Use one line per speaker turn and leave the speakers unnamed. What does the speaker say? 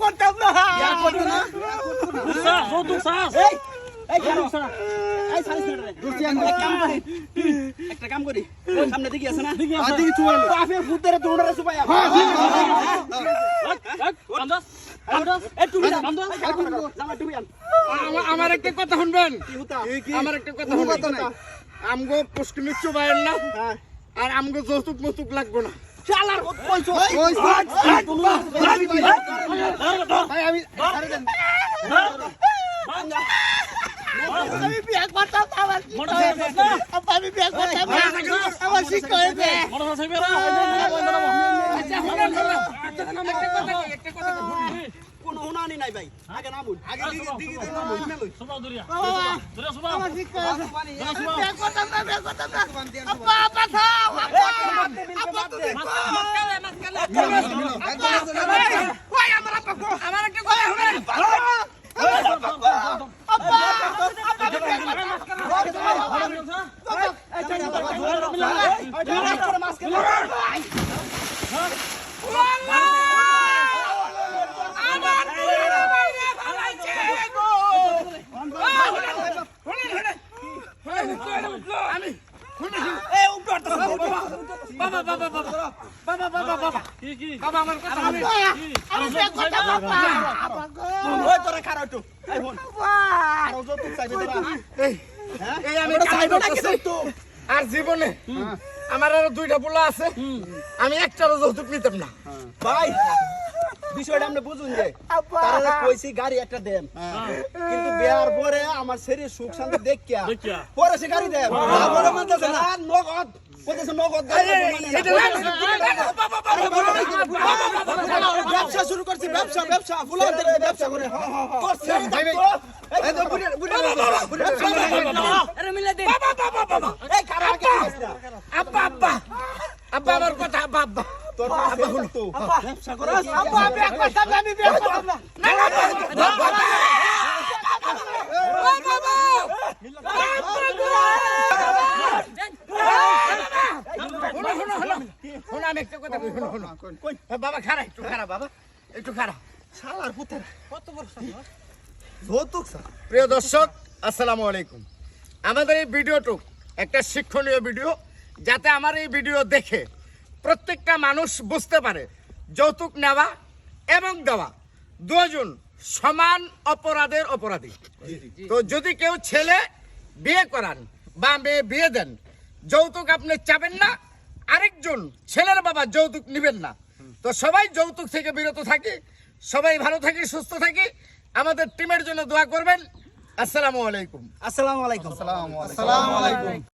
করতাম না
করতো না এই এই
একটা কাম করি সামনে দিকে আছে না
দিকে
চুয়াল ভূতের
আমার একটা কথা শুনবেন
কি
আমার একটা কথা শুনবেন আমগো পুষ্টিমি চুবাইন না আর আমগো যৌতুক মতুক লাগবো না
চালার
আমি
আমি বিয়া করতাম না আমার
না
আমি বিয়া করতাম না আমার
আচ্ছা শুনেন, একটা কথা।
কোনো উনানি নাই ভাই আগে নামুন আগে দিকে দিকে
সুবা দুরিয়া দুরিয়া সুবা
আমার হয়েছে আমি বিয়া করতাম না বিয়া করতাম না আব্বা আব্বা থাও আব্বা তুমি ওই আমার আব্বা গো
আমার একটা কথা শুনেন বাবা বাবা বাবা বাবা বাবা বাবা
কি কি
বাবা আমার কথা
আমি বিয়া করতাম আব্বা আব্বা ওই তোরা খারাপ একটু এই হন আর যত চাইবে তোরা
এই, আমি
ওটা না
করতেছি।
কিন্তু
আর জীবনে আমার আরও দুইটা পোলা আছে আমি একটারও যৌতুক নিতাম না
ভাই বিষয়টা আমরা বুঝুন যে তারা কইছি গাড়ি একটা দেন কিন্তু বিয়ার পরে আমার শরীর সুখ শান্তি দেখিয়া
দেখিয়া।
পরে সে গাড়ি দেন তারপরে মানতেছে না নগদ কইতেছে নগদ গাড়ি
এটা না,
ব্যবসা শুরু করছি ব্যবসা ব্যবসা ফুলার ব্যবসা করে করছে এই তো বুড়ি বুড়ি বুড়ি এই খারাপ কে
আব্বা আব্বা আব্বা আমার কথা আব্বা আব্বা
তোর আব্বা হলো তো ব্যবসা করে আব্বা আমি
বাবা খারাপ একটু বাবা একটু খারাপ
শালার পুত্র কত বড় যৌতুক
প্রিয় দর্শক আসসালামু আলাইকুম আমাদের এই ভিডিওটুক একটা শিক্ষণীয় ভিডিও যাতে আমার এই ভিডিও দেখে প্রত্যেকটা মানুষ বুঝতে পারে যৌতুক নেওয়া এবং দেওয়া দুজন সমান অপরাধের অপরাধী। তো যদি কেউ ছেলে বিয়ে করান বা মেয়ে বিয়ে দেন যৌতুক আপনি চাবেন না আরেকজন ছেলের বাবা যৌতুক নেবেন না। তো সবাই যৌতুক থেকে বিরত থাকি সবাই ভালো থাকি সুস্থ থাকি। আমাদের টিমের জন্য দোয়া করবেন। আসসালামু আলাইকুম।
আসসালামু আলাইকুম। আসসালামু আলাইকুম।